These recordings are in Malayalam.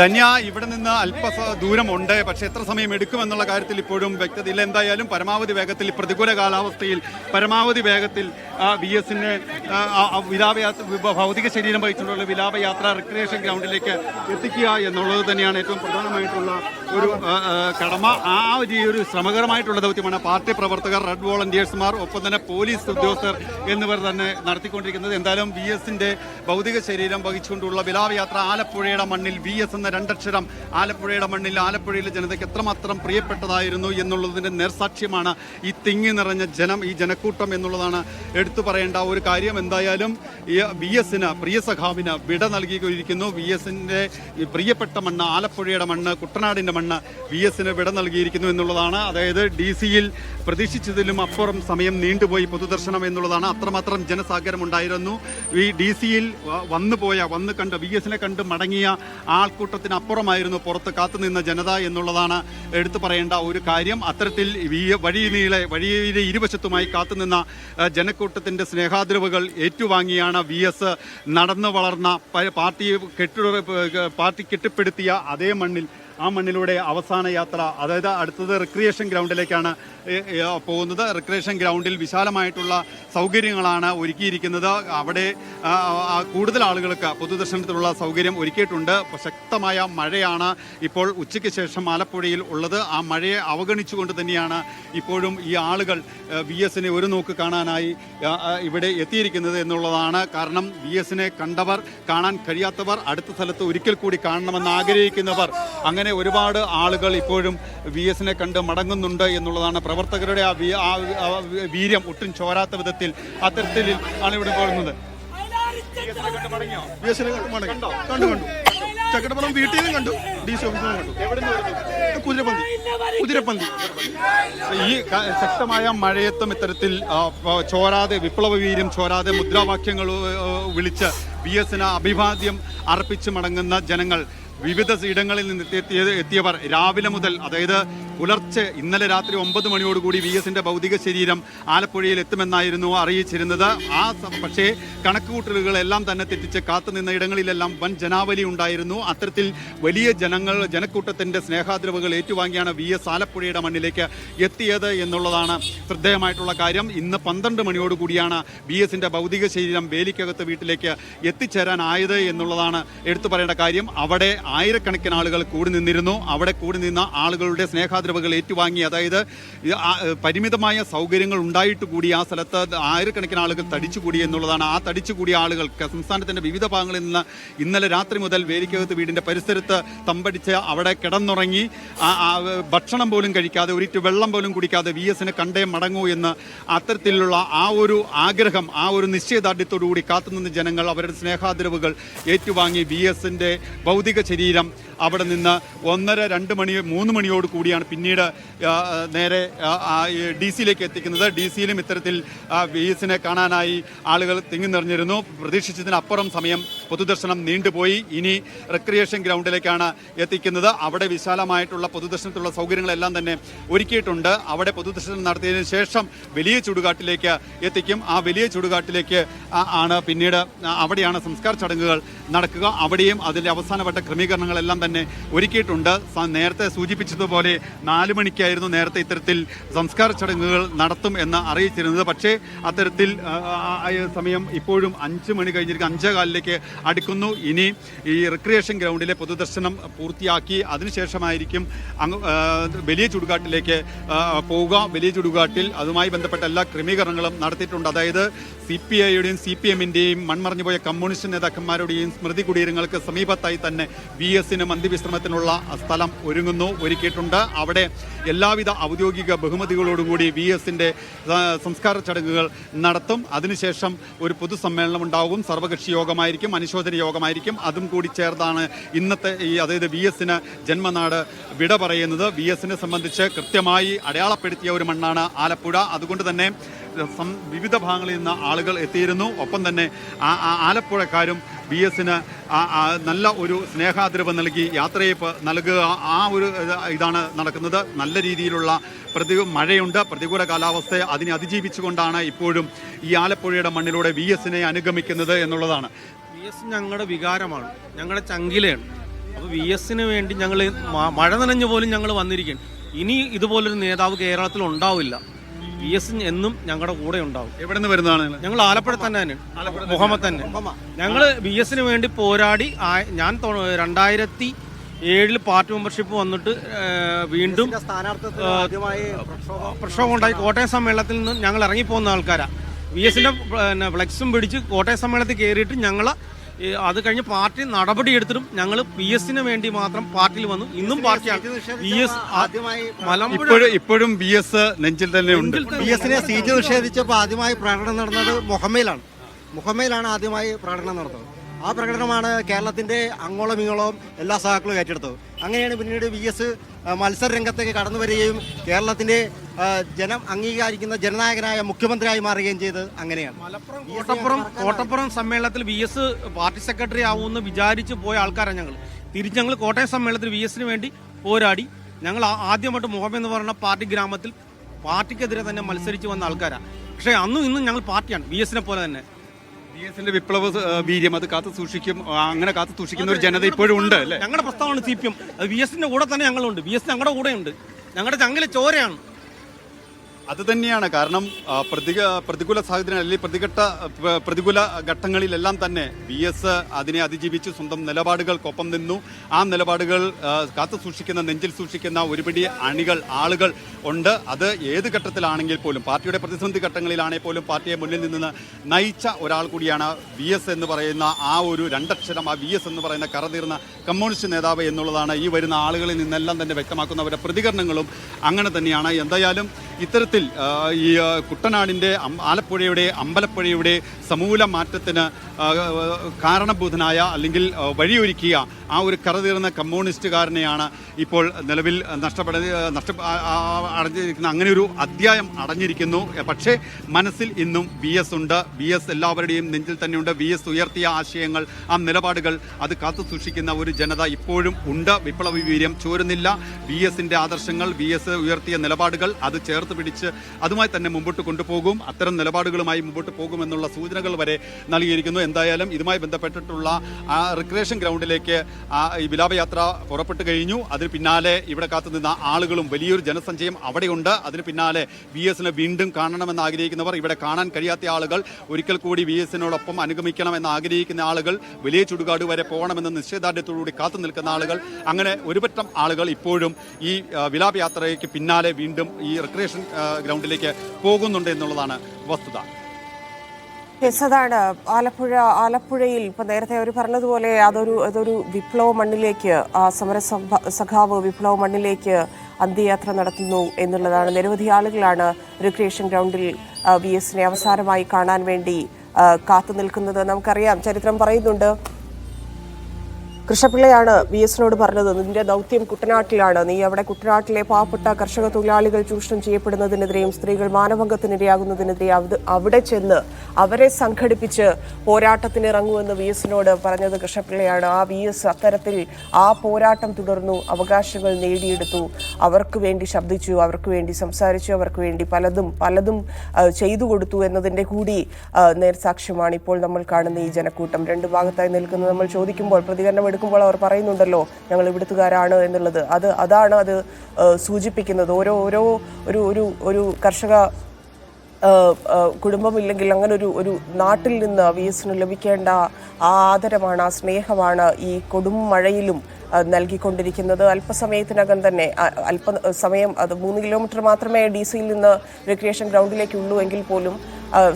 ധന്യ ഇവിടെ നിന്ന് അല്പ ദൂരം ദൂരമുണ്ട്. പക്ഷെ എത്ര സമയം എടുക്കുമെന്നുള്ള കാര്യത്തിൽ ഇപ്പോഴും വ്യക്തതയില്ല എന്തായാലും പരമാവധി വേഗത്തിൽ പ്രതികൂല കാലാവസ്ഥയിൽ പരമാവധി വേഗത്തിൽ വി എസിന് വിലാപയാത്ര ഭൗതിക ശരീരം വഹിച്ചുകൊണ്ടുള്ള വിലാപയാത്ര റിക്രിയേഷൻ ഗ്രൗണ്ടിലേക്ക് എത്തിക്കുക എന്നുള്ളത് തന്നെയാണ് ഏറ്റവും പ്രധാനമായിട്ടുള്ള ഒരു കടമ. ആ ഒരു ശ്രമകരമായിട്ടുള്ള ദൗത്യമാണ് പാർട്ടി പ്രവർത്തകർ റെഡ് വോളണ്ടിയേഴ്സുമാർ ഒപ്പം തന്നെ പോലീസ് ഉദ്യോഗസ്ഥർ എന്നിവർ തന്നെ നടത്തിക്കൊണ്ടിരിക്കുന്നത്. എന്തായാലും വി എസിന്റെ ഭൗതിക ശരീരം വഹിച്ചുകൊണ്ടുള്ള വിലാപയാത്ര ആലപ്പുഴയുടെ മണ്ണിൽ വി എസ് എന്ന രണ്ടക്ഷരം. ആലപ്പുഴയുടെ മണ്ണിൽ ആലപ്പുഴയിലെ ജനതയ്ക്ക് എത്രമാത്രം പ്രിയപ്പെട്ടതായിരുന്നു എന്നുള്ളതിന്റെ നേർസാക്ഷ്യമാണ് ഈ തിങ്ങി നിറഞ്ഞ ജനം ഈ ജനക്കൂട്ടം എന്നുള്ളതാണ് എടുത്തു പറയേണ്ട ഒരു കാര്യം. എന്തായാലും ഈ വി എസിന് പ്രിയ സഖാവിന് വിട നൽകിയിരിക്കുന്നു. വി എസിന്റെ പ്രിയപ്പെട്ട മണ്ണ് ആലപ്പുഴയുടെ മണ്ണ് കുട്ടനാടിന്റെ മണ്ണ് വി എസിന് വിട നൽകിയിരിക്കുന്നു എന്നുള്ളതാണ്. അതായത് ഡി സിയിൽ പ്രതീക്ഷിച്ചതിലും അപ്പുറം സമയം നീണ്ടുപോയി പൊതുദർശനം എന്നുള്ളതാണ്. അത്രമാത്രം ജനസാഗരം ഉണ്ടായിരുന്നു ഈ ഡി സിയിൽ വന്നു പോയ വന്ന് കണ്ട് വി എസിനെ കണ്ട് മടങ്ങിയ ആൾക്കൂട്ടത്തിന് അപ്പുറമായിരുന്നു പുറത്ത് കാത്തുനിന്ന ജനത എന്നുള്ളതാണ് എടുത്തു പറയേണ്ട ഒരു കാര്യം. അത്തരത്തിൽ ഈ വഴി നീളെ വഴിയിലെ ഇരുവശത്തുമായി കാത്തുനിന്ന ജനക്കൂട്ടത്തിന്റെ സ്നേഹാദരവുകൾ ഏറ്റുവാങ്ങിയാണ് വി എസ് നടന്നു വളർന്ന പാർട്ടി കെട്ടിട പാർട്ടി കെട്ടിപ്പടുത്തിയ അതേ മണ്ണിൽ ആ മണ്ണിലൂടെ അവസാന യാത്ര അതായത് അടുത്തത് റിക്രിയേഷൻ ഗ്രൗണ്ടിലേക്കാണ് പോകുന്നത്. റിക്രിയേഷൻ ഗ്രൗണ്ടിൽ വിശാലമായിട്ടുള്ള സൗകര്യങ്ങളാണ് ഒരുക്കിയിരിക്കുന്നത്. അവിടെ കൂടുതൽ ആളുകൾക്ക് പൊതുദർശനത്തിനുള്ള സൗകര്യം ഒരുക്കിയിട്ടുണ്ട്. ശക്തമായ മഴയാണ് ഇപ്പോൾ ഉച്ചയ്ക്ക് ശേഷം ആലപ്പുഴയിൽ ഉള്ളത്. ആ മഴയെ അവഗണിച്ചുകൊണ്ട് തന്നെയാണ് ഇപ്പോഴും ഈ ആളുകൾ വി എസിനെ ഒരു നോക്ക് കാണാനായി ഇവിടെ എത്തിയിരിക്കുന്നത് എന്നുള്ളതാണ്. കാരണം വി എസിനെ കണ്ടവർ കാണാൻ കഴിയാത്തവർ അടുത്ത സ്ഥലത്ത് ഒരിക്കൽ കൂടി കാണണമെന്ന് ആഗ്രഹിക്കുന്നവർ അങ്ങനെ ഒരുപാട് ആളുകൾ ഇപ്പോഴും വി എസിനെ കണ്ട് മടങ്ങുന്നുണ്ട് എന്നുള്ളതാണ് പ്രവർത്തകരുടെ ആ വീര്യം ഒട്ടും ചോരാത്ത വിധത്തിൽ അത്തരത്തിൽ ആണ് ഇവിടെ പോകുന്നത്. കണ്ടു വീട്ടിൽ നിന്നും കണ്ടു. ഡി സി ഓഫീസിൽ നിന്നും കണ്ടു. കുതിരപ്പന്തി. കുതിരപ്പന്തി. ഈ ശക്തമായ മഴയത്തും ഇത്തരത്തിൽ ചോരാതെ വിപ്ലവ വീര്യം ചോരാതെ മുദ്രാവാക്യങ്ങൾ വിളിച്ച് വി എസിന് അഭിവാദ്യം അർപ്പിച്ച് മടങ്ങുന്ന ജനങ്ങൾ വിവിധ ഇടങ്ങളിൽ നിന്ന് എത്തിയ എത്തിയവർ രാവിലെ മുതൽ അതായത് പുലർച്ചെ ഇന്നലെ രാത്രി ഒമ്പത് മണിയോടുകൂടി വി എസിന്റെ ഭൗതിക ശരീരം ആലപ്പുഴയിൽ എത്തുമെന്നായിരുന്നു അറിയിച്ചിരുന്നത്. ആ പക്ഷേ കണക്കുകൂട്ടലുകളെല്ലാം തന്നെ തെറ്റിച്ച് കാത്തുനിന്ന ഇടങ്ങളിലെല്ലാം വൻ ജനാവലി ഉണ്ടായിരുന്നു. അത്തരത്തിൽ വലിയ ജനങ്ങൾ ജനക്കൂട്ടത്തിന്റെ സ്നേഹാദ്രവുകൾ ഏറ്റുവാങ്ങിയാണ് വി എസ് ആലപ്പുഴയുടെ മണ്ണിലേക്ക് എത്തിയത് എന്നുള്ളതാണ് ശ്രദ്ധേയമായിട്ടുള്ള കാര്യം. ഇന്ന് പന്ത്രണ്ട് മണിയോടുകൂടിയാണ് വി എസിന്റെ ഭൗതിക ശരീരം വേലിക്കകത്ത് വീട്ടിലേക്ക് എത്തിച്ചേരാനായത് എന്നുള്ളതാണ് എടുത്തു പറയേണ്ട കാര്യം. അവിടെ ആയിരക്കണക്കിന് ആളുകൾ കൂടി നിന്നിരുന്നു. അവിടെ കൂടി നിന്ന ആളുകളുടെ സ്നേഹാദ്രവകൾ ഏറ്റുവാങ്ങി. അതായത് പരിമിതമായ സൗകര്യങ്ങൾ ഉണ്ടായിട്ട് കൂടി ആ സ്ഥലത്ത് ആയിരക്കണക്കിന് ആളുകൾ തടിച്ചുകൂടി എന്നുള്ളതാണ്. ആ തടിച്ചുകൂടിയ ആളുകൾ സംസ്ഥാനത്തിന്റെ വിവിധ ഭാഗങ്ങളിൽ നിന്ന് ഇന്നലെ രാത്രി മുതൽ വേലിക്കകത്ത് വീടിന്റെ പരിസരത്ത് തമ്പടിച്ച് അവിടെ കിടന്നുറങ്ങി. ഭക്ഷണം പോലും കഴിക്കാതെ ഒരിറ്റ് വെള്ളം പോലും കുടിക്കാതെ വി എസിനെ കണ്ടേ മടങ്ങൂ എന്ന് അത്തരത്തിലുള്ള ആ ഒരു ആഗ്രഹം ആ ഒരു നിശ്ചയദാർഢ്യത്തോടുകൂടി കാത്തുനിന്ന ജനങ്ങൾ അവരുടെ സ്നേഹാദരവുകൾ ഏറ്റുവാങ്ങി വി എസിന്റെ ഭൗതിക ശരീരം അവിടെ നിന്ന് ഒന്നര രണ്ട് മണി മൂന്ന് മണിയോട് കൂടിയാണ് പിന്നീട് നേരെ ഡി സിയിലേക്ക് എത്തിക്കുന്നത്. ഡി സിയിലും ഇത്തരത്തിൽ വി എസിനെ കാണാനായി ആളുകൾ തിങ്ങി നിറഞ്ഞിരുന്നു പ്രതീക്ഷിച്ചതിനപ്പുറം സമയം പൊതുദർശനം നീണ്ടുപോയി. ഇനി റിക്രിയേഷൻ ഗ്രൗണ്ടിലേക്കാണ് എത്തിക്കുന്നത്. അവിടെ വിശാലമായിട്ടുള്ള പൊതുദർശനത്തിലുള്ള സൗകര്യങ്ങളെല്ലാം തന്നെ ഒരുക്കിയിട്ടുണ്ട്. അവിടെ പൊതുദർശനം നടത്തിയതിനു ശേഷം വലിയ ചുടുകാട്ടിലേക്ക് എത്തിക്കും. ആ വലിയ ചുടുകാട്ടിലേക്ക് ആണ് പിന്നീട് അവിടെയാണ് സംസ്കാര ചടങ്ങുകൾ നടക്കുക. അവിടെയും അതിന്റെ അവസാനവട്ട ക്രമീകരണങ്ങളെല്ലാം തന്നെ ഒരുക്കിയിട്ടുണ്ട്. നേരത്തെ സൂചിപ്പിച്ചതുപോലെ നാല് മണിക്കായിരുന്നു നേരത്തെ ഇത്തരത്തിൽ സംസ്കാര ചടങ്ങുകൾ നടത്തും എന്ന് അറിയിച്ചിരുന്നത്. പക്ഷേ അത്തരത്തിൽ സമയം ഇപ്പോഴും അഞ്ച് മണി കഴിഞ്ഞിരിക്കും അഞ്ചേ കാലിലേക്ക് അടുക്കുന്നു. ഇനി ഈ റിക്രിയേഷൻ ഗ്രൗണ്ടിലെ പൊതുദർശനം പൂർത്തിയാക്കി അതിനുശേഷമായിരിക്കും അങ്ങ് വലിയ ചുടുകാട്ടിലേക്ക് പോവുക. വലിയ ചുടുകാട്ടിൽ അതുമായി ബന്ധപ്പെട്ട എല്ലാ ക്രമീകരണങ്ങളും നടത്തിയിട്ടുണ്ട്. അതായത് സി പി ഐയുടെയും സി പി എമ്മിന്റെയും മൺമറഞ്ഞുപോയ കമ്മ്യൂണിസ്റ്റ് നേതാക്കന്മാരുടെയും സ്മൃതി കുടീരങ്ങൾക്ക് സമീപത്തായി തന്നെ വി എസിന് മന്ദിവിശ്രമത്തിനുള്ള സ്ഥലം ഒരുങ്ങുന്നു ഒരുക്കിയിട്ടുണ്ട്. അവിടെ എല്ലാവിധ ഔദ്യോഗിക ബഹുമതികളോടുകൂടി വി എസിന്റെ സംസ്കാര ചടങ്ങുകൾ നടത്തും. അതിനുശേഷം ഒരു പൊതുസമ്മേളനം ഉണ്ടാകും സർവകക്ഷി യോഗമായിരിക്കും അനുശോചന യോഗമായിരിക്കും. അതും കൂടി ചേർന്നാണ് ഇന്നത്തെ ഈ അതായത് വി എസിന് ജന്മനാട് വിട പറയുന്നത്. വി എസിനെ സംബന്ധിച്ച് കൃത്യമായി അടയാളപ്പെടുത്തിയ ഒരു മണ്ണാണ് ആലപ്പുഴ. അതുകൊണ്ട് തന്നെ വിവിധ ഭാഗങ്ങളിൽ നിന്ന് ആളുകൾ എത്തിയിരുന്നു. ഒപ്പം തന്നെ ആലപ്പുഴക്കാരും ബി എസിന് നല്ല ഒരു സ്നേഹാദരവ് നൽകി യാത്രയപ്പ് നൽകുക. ആ ഒരു ഇതാണ് നടക്കുന്നത്. നല്ല രീതിയിലുള്ള പ്രതി മഴയുണ്ട്. പ്രതികൂല കാലാവസ്ഥയെ അതിനെ അതിജീവിച്ചുകൊണ്ടാണ് ഇപ്പോഴും ഈ ആലപ്പുഴയുടെ മണ്ണിലൂടെ വി എസിനെ അനുഗമിക്കുന്നത് എന്നുള്ളതാണ്. വി എസ് ഞങ്ങളുടെ വികാരമാണ്. ഞങ്ങളുടെ ചങ്കിലയാണ്. അപ്പോൾ വി എസിന് വേണ്ടി ഞങ്ങൾ മഴ നനഞ്ഞു പോലും ഞങ്ങൾ വന്നിരിക്കുകയാണ്. ഇനി ഇതുപോലൊരു നേതാവ് കേരളത്തിൽ ഉണ്ടാവില്ല. വി എസ് എന്നും ഞങ്ങളുടെ കൂടെ ഉണ്ടാവും. എവിടെ നിന്ന് വരുന്നതാണ്? ഞങ്ങൾ ആലപ്പുഴ തന്നെ തന്നെ. മുഹമ്മദ് തന്നെ. ഞങ്ങൾ വി എസിന് വേണ്ടി പോരാടി ഞാൻ രണ്ടായിരത്തി ഏഴിൽ പാർട്ടി മെമ്പർഷിപ്പ് വന്നിട്ട് വീണ്ടും പ്രക്ഷോഭം ഉണ്ടായി. കോട്ടയം സമ്മേളനത്തിൽ നിന്ന് ഞങ്ങൾ ഇറങ്ങിപ്പോകുന്ന ആൾക്കാരാണ് വി എസിന്റെ ഫ്ലെക്സും പിടിച്ച് കോട്ടയം സമ്മേളനത്തിൽ കയറിയിട്ട് ഞങ്ങൾ അത് കഴിഞ്ഞ് പാർട്ടി നടപടി എടുത്തിട്ടും ഞങ്ങൾ പി എസിന് വേണ്ടി മാത്രം പാർട്ടിയിൽ വന്നു. ഇന്നും പാർട്ടിയാണ്. ബി എസ് ആദ്യമായി മലമ്പുഴ ഇപ്പോഴും ഇപ്പോഴും ബി എസ് നെഞ്ചിൽ തന്നെ ഉണ്ട്. ബി എസിനെ സീറ്റ് നിഷേധിച്ചപ്പോൾ ആദ്യമായി പ്രകടനം നടന്നത് മുഹമ്മയിലാണ്. മുഹമ്മയിലാണ് ആദ്യമായി പ്രകടനം നടന്നത്. ആ പ്രകടനമാണ് കേരളത്തിന്റെ അങ്ങോളം ഇങ്ങോളം എല്ലാ സഹാക്കളും ഏറ്റെടുത്തത്. അങ്ങനെയാണ് പിന്നീട് വി എസ് മത്സര രംഗത്തേക്ക് കടന്നു വരികയും കേരളത്തിന്റെ ജനം അംഗീകരിക്കുന്ന ജനനായകനായ മുഖ്യമന്ത്രിയായി മാറുകയും ചെയ്തത് അങ്ങനെയാണ്. മലപ്പുറം കോട്ടപ്പുറം കോട്ടപ്പുറം സമ്മേളനത്തിൽ വി എസ് പാർട്ടി സെക്രട്ടറി ആവുമെന്ന് വിചാരിച്ച് പോയ ആൾക്കാരാണ് ഞങ്ങൾ തിരിച്ച് ഞങ്ങൾ കോട്ടയം സമ്മേളനത്തിൽ വി എസിന് വേണ്ടി പോരാടി. ഞങ്ങൾ ആദ്യമായിട്ട് മുഖം എന്ന് പറയുന്ന പാർട്ടി ഗ്രാമത്തിൽ പാർട്ടിക്കെതിരെ തന്നെ മത്സരിച്ച് വന്ന ആൾക്കാരാണ് പക്ഷേ അന്നും ഇന്നും ഞങ്ങൾ പാർട്ടിയാണ്. വി എസിനെ പോലെ തന്നെ. ബി എസിന്റെ വിപ്ലവ വീര്യം അത് കാത്തു സൂക്ഷിക്കും അങ്ങനെ കാത്തു സൂക്ഷിക്കുന്ന ഒരു ജനത ഇപ്പോഴും ഉണ്ട് അല്ലേ? ഞങ്ങളുടെ പ്രസ്താവന സി പി എം. അത് വി എസിന്റെ കൂടെ തന്നെ ഞങ്ങളുണ്ട്. വി എസ് ഞങ്ങളുടെ കൂടെയുണ്ട്. ഉണ്ട് ഞങ്ങളുടെ ചങ്ങല ചോരയാണ്. അത് തന്നെയാണ്. കാരണം പ്രതി പ്രതിക പ്രതികൂല സാഹചര്യം അല്ലെങ്കിൽ പ്രതിഘട്ട പ്രതികൂല ഘട്ടങ്ങളിലെല്ലാം തന്നെ ബി എസ് അതിനെ അതിജീവിച്ച് സ്വന്തം നിലപാടുകൾക്കൊപ്പം നിന്നു. ആ നിലപാടുകൾ കാത്തു സൂക്ഷിക്കുന്ന നെഞ്ചിൽ സൂക്ഷിക്കുന്ന ഒരുപിടി അണികൾ ആളുകൾ ഉണ്ട്. അത് ഏത് ഘട്ടത്തിലാണെങ്കിൽ പോലും പാർട്ടിയുടെ പ്രതിസന്ധി ഘട്ടങ്ങളിലാണെങ്കിൽ പോലും പാർട്ടിയെ മുന്നിൽ നിന്ന് നയിച്ച ഒരാൾ കൂടിയാണ് വി എസ് എന്ന് പറയുന്ന ആ ഒരു രണ്ടക്ഷരം ആ വി എസ് എന്ന് പറയുന്ന കറതീർന്ന കമ്മ്യൂണിസ്റ്റ് നേതാവ് എന്നുള്ളതാണ് ഈ വരുന്ന ആളുകളിൽ നിന്നെല്ലാം തന്നെ വ്യക്തമാക്കുന്നവരുടെ പ്രതികരണങ്ങളും അങ്ങനെ തന്നെയാണ്. എന്തായാലും ഇത്തരത്തിൽ ആ, ഈ കുട്ടനാടിന്റെ ആലപ്പുഴയുടെ അമ്പലപ്പുഴയുടെ സമൂല മാറ്റത്തിന് കാരണഭൂതനായ അല്ലെങ്കിൽ വഴിയൊരുക്കിയ ആ ഒരു കറതീർന്ന കമ്മ്യൂണിസ്റ്റുകാരനെയാണ് ഇപ്പോൾ നിലവിൽ നഷ്ടപ്പെട നഷ്ട അടഞ്ഞിരിക്കുന്ന അങ്ങനെ ഒരു അധ്യായം അടഞ്ഞിരിക്കുന്നു. പക്ഷേ മനസ്സിൽ ഇന്നും വി എസ് ഉണ്ട്. വി എസ് എല്ലാവരുടെയും നെഞ്ചിൽ തന്നെയുണ്ട്. വി എസ് ഉയർത്തിയ ആശയങ്ങൾ ആ നിലപാടുകൾ അത് കാത്തു സൂക്ഷിക്കുന്ന ഒരു ജനത ഇപ്പോഴും ഉണ്ട്. വിപ്ലവ വീര്യം ചോരുന്നില്ല. വി എസിന്റെ ആദർശങ്ങൾ വി എസ് ഉയർത്തിയ നിലപാടുകൾ അത് ചേർത്ത് പിടിച്ച് അതുമായി തന്നെ മുമ്പോട്ട് കൊണ്ടുപോകും. അത്തരം നിലപാടുകളുമായി മുമ്പോട്ട് പോകുമെന്നുള്ള സൂചനകൾ വരെ നൽകിയിരിക്കുന്നു. എന്തായാലും ഇതുമായി ബന്ധപ്പെട്ടിട്ടുള്ള ആ റിക്രിയേഷൻ ഗ്രൗണ്ടിലേക്ക് ഈ വിലാപയാത്ര പുറപ്പെട്ടു കഴിഞ്ഞു. അതിന് പിന്നാലെ ഇവിടെ കാത്തുനിന്ന ആളുകളും വലിയൊരു ജനസഞ്ചയം അവിടെയുണ്ട്. അതിന് പിന്നാലെ വി എസിനെ വീണ്ടും കാണണമെന്ന് ആഗ്രഹിക്കുന്നവർ ഇവിടെ കാണാൻ കഴിയാത്ത ആളുകൾ ഒരിക്കൽ കൂടി വി എസിനോടൊപ്പം അനുഗമിക്കണമെന്ന് ആഗ്രഹിക്കുന്ന ആളുകൾ വലിയ ചുടുകാട് വരെ പോകണമെന്ന് നിശ്ചയദാർഢ്യത്തോടുകൂടി കാത്തു നിൽക്കുന്ന ആളുകൾ അങ്ങനെ ഒരുപറ്റം ആളുകൾ ഇപ്പോഴും ഈ വിലാപയാത്രയ്ക്ക് പിന്നാലെ വീണ്ടും ഈ റിക്രിയേഷൻ ഗ്രൗണ്ടിലേക്ക് പോകുന്നുണ്ട് എന്നുള്ളതാണ് വസ്തുത. അതാണ്. ആലപ്പുഴ ആലപ്പുഴയിൽ ഇപ്പൊ നേരത്തെ അവർ പറഞ്ഞതുപോലെ അതൊരു അതൊരു വിപ്ലവ മണ്ണിലേക്ക് ആ സഖാവ് വിപ്ലവ മണ്ണിലേക്ക് അന്ത്യയാത്ര നടത്തുന്നു എന്നുള്ളതാണ്. നിരവധി ആളുകളാണ് റിക്രിയേഷൻ ഗ്രൗണ്ടിൽ വി എസിനെ അവസാനമായി കാണാൻ വേണ്ടി കാത്തു നിൽക്കുന്നത് നമുക്കറിയാം ചരിത്രം പറയുന്നുണ്ട് കൃഷ്ണപിള്ളയാണ് വി എസിനോട് പറഞ്ഞത്. നിന്റെ ദൗത്യം കുട്ടനാട്ടിലാണ്. നീ അവിടെ കുട്ടനാട്ടിലെ പാവപ്പെട്ട കർഷക തൊഴിലാളികൾ ചൂഷണം ചെയ്യപ്പെടുന്നതിനെതിരെയും സ്ത്രീകൾ മാനഭംഗത്തിനിരയാകുന്നതിനെതിരെ അത് അവിടെ ചെന്ന് അവരെ സംഘടിപ്പിച്ച് പോരാട്ടത്തിന് ഇറങ്ങുമെന്ന് വി എസിനോട് പറഞ്ഞത് കൃഷ്ണപിള്ളയാണ്. ആ വി എസ് അത്തരത്തിൽ ആ പോരാട്ടം തുടർന്നു. അവകാശങ്ങൾ നേടിയെടുത്തു. അവർക്ക് വേണ്ടി ശബ്ദിച്ചു. അവർക്ക് വേണ്ടി സംസാരിച്ചു. അവർക്ക് വേണ്ടി പലതും പലതും ചെയ്തു കൊടുത്തു എന്നതിന്റെ കൂടി നേർസാക്ഷ്യമാണ് ഇപ്പോൾ നമ്മൾ കാണുന്ന ഈ ജനക്കൂട്ടം. രണ്ട് ഭാഗത്തായി നിൽക്കുന്നത് നമ്മൾ ചോദിക്കുമ്പോൾ പ്രതികരണം എടുക്കുമ്പോൾ അവർ പറയുന്നുണ്ടല്ലോ ഞങ്ങൾ ഇവിടുത്തുകാരാണ് എന്നുള്ളത്. അത് അതാണ് അത് സൂചിപ്പിക്കുന്നത്. ഓരോ ഓരോ ഒരു ഒരു ഒരു കർഷക കുടുംബമില്ലെങ്കിൽ അങ്ങനെ ഒരു ഒരു നാട്ടിൽ നിന്ന് വി എസിന് ലഭിക്കേണ്ട ആ ആദരമാണ് ആ സ്നേഹമാണ് ഈ കൊടും മഴയിലും നൽകിക്കൊണ്ടിരിക്കുന്നത്. അല്പസമയത്തിനകം തന്നെ അല്പ സമയം അത് മൂന്ന് കിലോമീറ്റർ മാത്രമേ ഡി സിയിൽ നിന്ന് റിക്രിയേഷൻ ഗ്രൗണ്ടിലേക്കുള്ളൂ എങ്കിൽ പോലും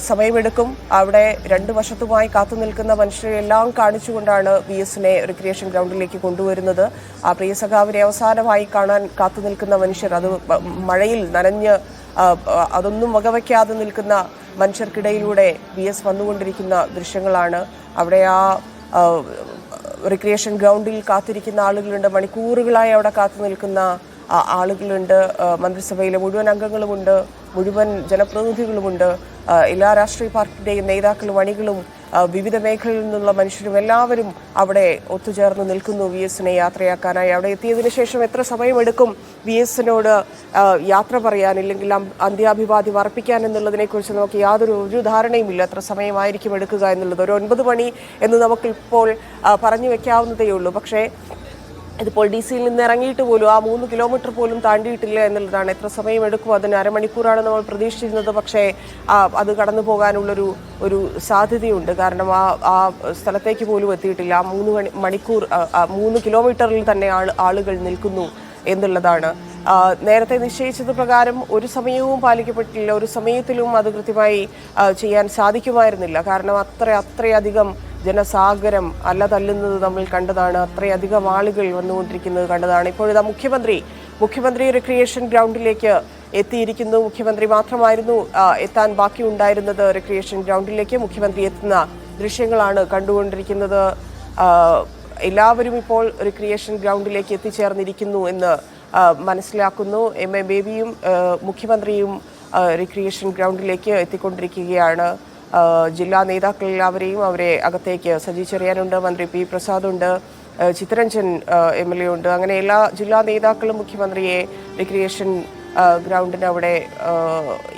സമയമെടുക്കും. അവിടെ രണ്ട് വർഷത്തുമായി കാത്തു നിൽക്കുന്ന മനുഷ്യരെ എല്ലാം കാണിച്ചുകൊണ്ടാണ് വി എസിനെ റിക്രിയേഷൻ ഗ്രൗണ്ടിലേക്ക് കൊണ്ടുവരുന്നത്. ആ പ്രിയ സഖാവിനെ അവസാനമായി കാണാൻ കാത്തു നിൽക്കുന്ന മനുഷ്യർ അത് മഴയിൽ നനഞ്ഞ് അതൊന്നും വകവയ്ക്കാതെ നിൽക്കുന്ന മനുഷ്യർക്കിടയിലൂടെ വി എസ് വന്നുകൊണ്ടിരിക്കുന്ന ദൃശ്യങ്ങളാണ്. അവിടെ ആ റിക്രിയേഷൻ ഗ്രൗണ്ടിൽ കാത്തിരിക്കുന്ന ആളുകളുണ്ട്. മണിക്കൂറുകളായി അവിടെ കാത്തു നിൽക്കുന്ന ആളുകളുണ്ട്. മന്ത്രിസഭയിലെ മുഴുവൻ അംഗങ്ങളുമുണ്ട്. മുഴുവൻ ജനപ്രതിനിധികളുമുണ്ട്. എല്ലാ രാഷ്ട്രീയ പാർട്ടിയുടെയും നേതാക്കളും അണികളും വിവിധ മേഖലയിൽ നിന്നുള്ള മനുഷ്യരും എല്ലാവരും അവിടെ ഒത്തുചേർന്ന് നിൽക്കുന്നു വി എസിനെ യാത്രയാക്കാനായി. അവിടെ എത്തിയതിനു ശേഷം എത്ര സമയമെടുക്കും വി എസിനോട് യാത്ര പറയാൻ ഇല്ലെങ്കിൽ അന്ത്യാഭിവാദ്യം അർപ്പിക്കാൻ എന്നുള്ളതിനെക്കുറിച്ച് നമുക്ക് യാതൊരു ഒരു ധാരണയുമില്ല. എത്ര സമയമായിരിക്കും എടുക്കുക എന്നുള്ളത്. ഒരു ഒൻപത് മണി എന്ന് നമുക്കിപ്പോൾ പറഞ്ഞു വെക്കാവുന്നതേ ഉള്ളൂ പക്ഷേ ഇതിപ്പോൾ ഡി സിയിൽ നിന്ന് ഇറങ്ങിയിട്ട് പോലും ആ മൂന്ന് കിലോമീറ്റർ പോലും താണ്ടിയിട്ടില്ല എന്നുള്ളതാണ്. എത്ര സമയം എടുക്കും? അതിന് അരമണിക്കൂറാണ് നമ്മൾ പ്രതീക്ഷിച്ചിരുന്നത്. പക്ഷേ അത് കടന്നു പോകാനുള്ളൊരു ഒരു സാധ്യതയുണ്ട്. കാരണം ആ ആ സ്ഥലത്തേക്ക് പോലും എത്തിയിട്ടില്ല. ആ മൂന്ന് മണി മണിക്കൂർ മൂന്ന് കിലോമീറ്ററിൽ തന്നെ ആളുകൾ നിൽക്കുന്നു എന്നുള്ളതാണ്. നേരത്തെ നിശ്ചയിച്ചത് പ്രകാരം ഒരു സമയവും പാലിക്കപ്പെട്ടില്ല. ഒരു സമയത്തിലും അത് കൃത്യമായി ചെയ്യാൻ സാധിക്കുമായിരുന്നില്ല. കാരണം അത്ര അത്രയധികം ജനസാഗരം അല്ല തല്ലുന്നത് നമ്മൾ കണ്ടതാണ്. അത്രയധികം ആളുകൾ വന്നുകൊണ്ടിരിക്കുന്നത് കണ്ടതാണ്. ഇപ്പോഴിതാ മുഖ്യമന്ത്രി മുഖ്യമന്ത്രി റിക്രിയേഷൻ ഗ്രൗണ്ടിലേക്ക് എത്തിയിരിക്കുന്നു. മുഖ്യമന്ത്രി മാത്രമായിരുന്നു എത്താൻ ബാക്കി ഉണ്ടായിരുന്നത് റിക്രിയേഷൻ ഗ്രൗണ്ടിലേക്ക് മുഖ്യമന്ത്രി എത്തുന്ന ദൃശ്യങ്ങളാണ് കണ്ടുകൊണ്ടിരിക്കുന്നത്. എല്ലാവരും ഇപ്പോൾ റിക്രിയേഷൻ ഗ്രൗണ്ടിലേക്ക് എത്തിച്ചേർന്നിരിക്കുന്നു എന്ന് മനസ്സിലാക്കുന്നു. എം എ ബേബിയും മുഖ്യമന്ത്രിയും റിക്രിയേഷൻ ഗ്രൗണ്ടിലേക്ക് എത്തിക്കൊണ്ടിരിക്കുകയാണ്. ജില്ലാ നേതാക്കൾ എല്ലാവരെയും അവരെ അകത്തേക്ക് സജി മന്ത്രി പി പ്രസാദുണ്ട് ആ, ചിത്തരഞ്ജൻ എം എൽ എ ഉണ്ട്. അങ്ങനെ എല്ലാ ജില്ലാ നേതാക്കളും മുഖ്യമന്ത്രിയെ റിക്രിയേഷൻ ഗ്രൗണ്ടിന് അവിടെ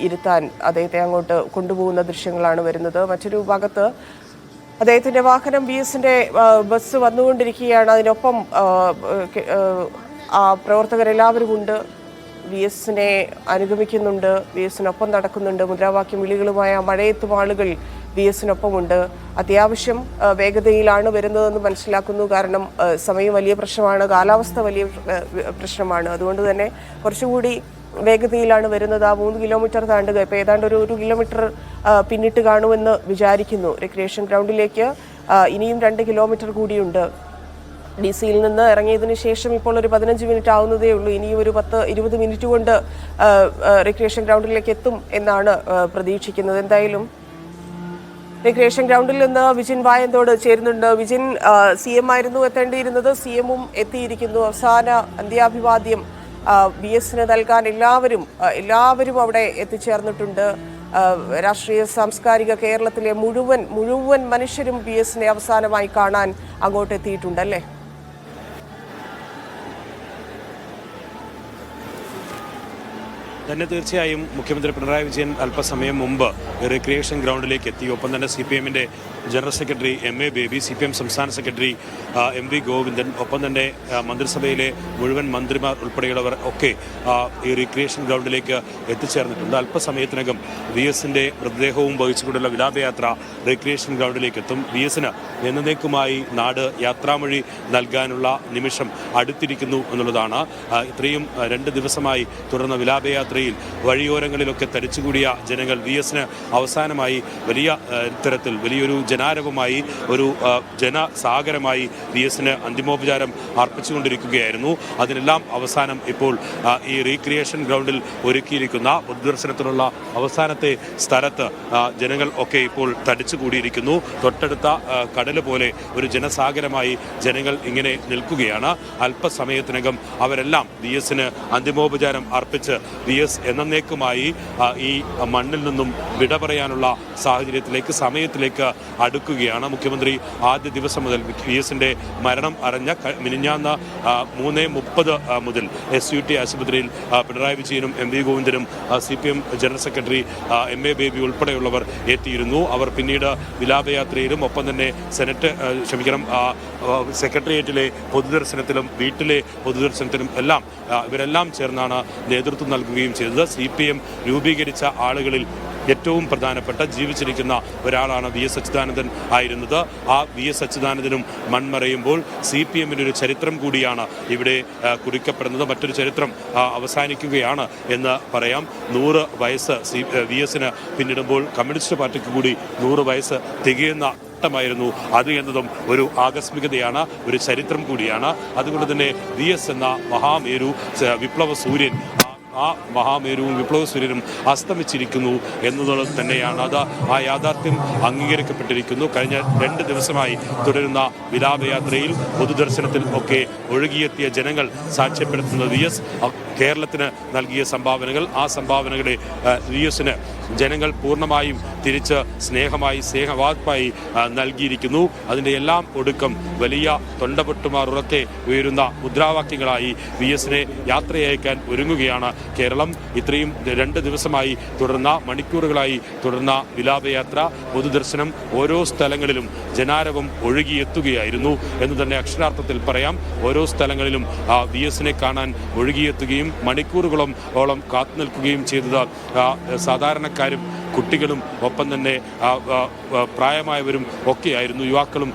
ഇരുത്താൻ അദ്ദേഹത്തെ അങ്ങോട്ട് കൊണ്ടുപോകുന്ന ദൃശ്യങ്ങളാണ് വരുന്നത്. മറ്റൊരു ഭാഗത്ത് അദ്ദേഹത്തിന്റെ വാഹനം ബി എസിന്റെ ബസ് വന്നുകൊണ്ടിരിക്കുകയാണ്. അതിനൊപ്പം ആ പ്രവർത്തകരെല്ലാവരും ഉണ്ട് വി എസിനെ അനുഗമിക്കുന്നുണ്ട് വി എസിനൊപ്പം നടക്കുന്നുണ്ട്. മുദ്രാവാക്യം വിളികളുമായ മഴയെത്തും ആളുകൾ വി എസിനൊപ്പമുണ്ട്. അത്യാവശ്യം വേഗതയിലാണ് വരുന്നതെന്ന് മനസ്സിലാക്കുന്നു. കാരണം സമയം വലിയ പ്രശ്നമാണ് കാലാവസ്ഥ വലിയ പ്രശ്നമാണ്. അതുകൊണ്ട് തന്നെ കുറച്ചുകൂടി വേഗതയിലാണ് വരുന്നത്. ആ മൂന്ന് കിലോമീറ്റർ താണ്ടുക. ഇപ്പോൾ ഏതാണ്ട് ഒരു ഒരു കിലോമീറ്റർ പിന്നിട്ട് കാണുമെന്ന് വിചാരിക്കുന്നു. റിക്രിയേഷൻ ഗ്രൗണ്ടിലേക്ക് ഇനിയും രണ്ട് കിലോമീറ്റർ കൂടിയുണ്ട്. ഡി സിയിൽ നിന്ന് ഇറങ്ങിയതിന് ശേഷം ഇപ്പോൾ ഒരു പതിനഞ്ച് മിനിറ്റ് ആവുന്നതേ ഉള്ളൂ. ഇനിയും ഒരു പത്ത് ഇരുപത് മിനിറ്റ് കൊണ്ട് റിക്രിയേഷൻ ഗ്രൗണ്ടിലേക്ക് എത്തും എന്നാണ് പ്രതീക്ഷിക്കുന്നത്. എന്തായാലും റിക്രിയേഷൻ ഗ്രൗണ്ടിൽ നിന്ന് വിജിൻ വായന്തോട് ചേരുന്നുണ്ട്. വിജിൻ സി എം ആയിരുന്നു എത്തേണ്ടിയിരുന്നത്. സി എമ്മും എത്തിയിരിക്കുന്നു. അവസാന അന്ത്യാഭിവാദ്യം ബി എസിന് നൽകാൻ എല്ലാവരും എല്ലാവരും അവിടെ എത്തിച്ചേർന്നിട്ടുണ്ട്. രാഷ്ട്രീയ സാംസ്കാരിക കേരളത്തിലെ മുഴുവൻ മുഴുവൻ മനുഷ്യരും ബി എസിനെ അവസാനമായി കാണാൻ അങ്ങോട്ട് തന്നെ തീർച്ചയായും മുഖ്യമന്ത്രി പിണറായി വിജയൻ അല്പസമയം മുമ്പ് റിക്രിയേഷൻ ഗ്രൗണ്ടിലേക്ക് എത്തി. ഒപ്പം തന്നെ സി പി എമ്മിന്റെ general secretary M A Baby C P M സംസ്ഥാന സെക്രട്ടറി എം വി ഗോവിന്ദൻ ഒപ്പം തന്നെ മന്ത്രിസഭയിലെ മുഴുവൻ മന്ത്രിമാർ ഉൾപ്പെടെയുള്ളവർ ഒക്കെ ഈ റീക്രിയേഷൻ ഗ്രൗണ്ടിലേക്ക് എത്തിച്ചേർന്നിട്ടുണ്ട്. അല്പസമയത്തിനകം വി എസിന്റെ മൃതദേഹവും വഹിച്ചുകൊണ്ടുള്ള വിലാപയാത്ര റീക്രിയേഷൻ ഗ്രൗണ്ടിലേക്ക് എത്തും. വി എസിന് എന്നേക്കുമായി നാട് യാത്രാമൊഴി നൽകാനുള്ള നിമിഷം അടുത്തിരിക്കുന്നു എന്നുള്ളതാണ്. ഇത്രയും രണ്ട് ദിവസമായി തുടർന്ന വിലാപയാത്രയിൽ വഴിയോരങ്ങളിലൊക്കെ തടിച്ചുകൂടിയ ജനങ്ങൾ വി എസിന് അവസാനമായി വലിയ തരത്തിൽ വലിയൊരു ജനാരവമായി ഒരു ജനസാഗരമായി വി എസിന് അന്തിമോപചാരം അർപ്പിച്ചുകൊണ്ടിരിക്കുകയായിരുന്നു. അതിനെല്ലാം അവസാനം ഇപ്പോൾ ഈ റീക്രിയേഷൻ ഗ്രൗണ്ടിൽ ഒരുക്കിയിരിക്കുന്ന പൊതുദർശനത്തിനുള്ള അവസാനത്തെ സ്ഥലത്ത് ജനങ്ങൾ ഒക്കെ ഇപ്പോൾ തടിച്ചുകൂടിയിരിക്കുന്നു. തൊട്ടടുത്ത കടൽ പോലെ ഒരു ജനസാഗരമായി ജനങ്ങൾ ഇങ്ങനെ നിൽക്കുകയാണ്. അല്പസമയത്തിനകം അവരെല്ലാം വി എസിന് അന്തിമോപചാരം അർപ്പിച്ച് വി എസ് എന്നേക്കുമായി ഈ മണ്ണിൽ നിന്നും വിട പറയാനുള്ള സാഹചര്യത്തിലേക്ക് സമയത്തിലേക്ക് അടുക്കുകയാണ്. മുഖ്യമന്ത്രി ആദ്യ ദിവസം മുതൽ വി എസിന്റെ മരണം അറിഞ്ഞ മിനിഞ്ഞാന്ന മൂന്ന് മുപ്പത് മുതൽ എസ് യു ടി ആശുപത്രിയിൽ പിണറായി വിജയനും M V ഗോവിന്ദനും C P M general secretary M A Baby ഉൾപ്പെടെയുള്ളവർ എത്തിയിരുന്നു. അവർ പിന്നീട് വിലാപയാത്രയിലും ഒപ്പം തന്നെ സെനറ്റ് ക്ഷമിക്കണം സെക്രട്ടേറിയറ്റിലെ പൊതുദർശനത്തിലും വീട്ടിലെ പൊതുദർശനത്തിലും എല്ലാം ഇവരെല്ലാം ചേർന്നാണ് നേതൃത്വം നൽകുകയും ചെയ്തത്. സി പി എം രൂപീകരിച്ച ആളുകളിൽ ഏറ്റവും പ്രധാനപ്പെട്ട ജീവിച്ചിരിക്കുന്ന ഒരാളാണ് വി എസ് അച്യുതാനന്ദൻ ആയിരുന്നത്. ആ വി എസ് അച്യുതാനന്ദനും മൺമറയുമ്പോൾ സി പി എമ്മിന്റെ ഒരു ചരിത്രം കൂടിയാണ് ഇവിടെ കുടിക്കപ്പെടുന്നത് മറ്റൊരു ചരിത്രം അവസാനിക്കുകയാണ് എന്ന് പറയാം. നൂറ് വയസ്സ് സി വി എസിന് പിന്നിടുമ്പോൾ കമ്മ്യൂണിസ്റ്റ് പാർട്ടിക്ക് കൂടി നൂറ് വയസ്സ് തികയുന്ന ഘട്ടമായിരുന്നു അത് എന്നതും ഒരു ആകസ്മികതയാണ് ഒരു ചരിത്രം കൂടിയാണ്. അതുകൊണ്ട് തന്നെ വി എസ് എന്ന മഹാമേരു വിപ്ലവ സൂര്യൻ ആ- മഹാമേരുവും വിപ്ലവ അസ്തമിച്ചിരിക്കുന്നു എന്നുള്ളത് തന്നെയാണ്. അത് ആ യാഥാർത്ഥ്യം അംഗീകരിക്കപ്പെട്ടിരിക്കുന്നു. കഴിഞ്ഞ രണ്ട് ദിവസമായി തുടരുന്ന വിലാപയാത്രയിൽ പൊതുദർശനത്തിൽ ഒക്കെ ഒഴുകിയെത്തിയ ജനങ്ങൾ സാക്ഷ്യപ്പെടുത്തുന്ന വി എസ് കേരളത്തിന് നൽകിയ സംഭാവനകൾ ആ സംഭാവനകളെ യു എസിന് ജനങ്ങൾ പൂർണമായും തിരിച്ച് സ്നേഹമായി സ്നേഹവാത്മായി നൽകിയിരിക്കുന്നു. അതിന്റെ എല്ലാം ഒടുക്കം വലിയ തൊണ്ടപൊട്ടുമാർ ഉറക്കെ ഉയരുന്ന മുദ്രാവാക്യങ്ങളായി വി എസിനെ യാത്രയയക്കാൻ ഒരുങ്ങുകയാണ് കേരളം. ഇത്രയും രണ്ട് ദിവസമായി തുടർന്ന മണിക്കൂറുകളായി തുടർന്ന വിലാപയാത്ര പൊതുദർശനം ഓരോ സ്ഥലങ്ങളിലും ജനാരവം ഒഴുകിയെത്തുകയായിരുന്നു എന്ന് തന്നെ അക്ഷരാർത്ഥത്തിൽ പറയാം. ഓരോ സ്ഥലങ്ങളിലും വി എസിനെ കാണാൻ ഒഴുകിയെത്തുകയും മണിക്കൂറുകളോളം ഓളം കാത്തു നിൽക്കുകയും ചെയ്തത് സാധാരണക്കാരും കുട്ടികളും ഒപ്പം തന്നെ പ്രായമായവരും ഒക്കെയായിരുന്നു യുവാക്കളും.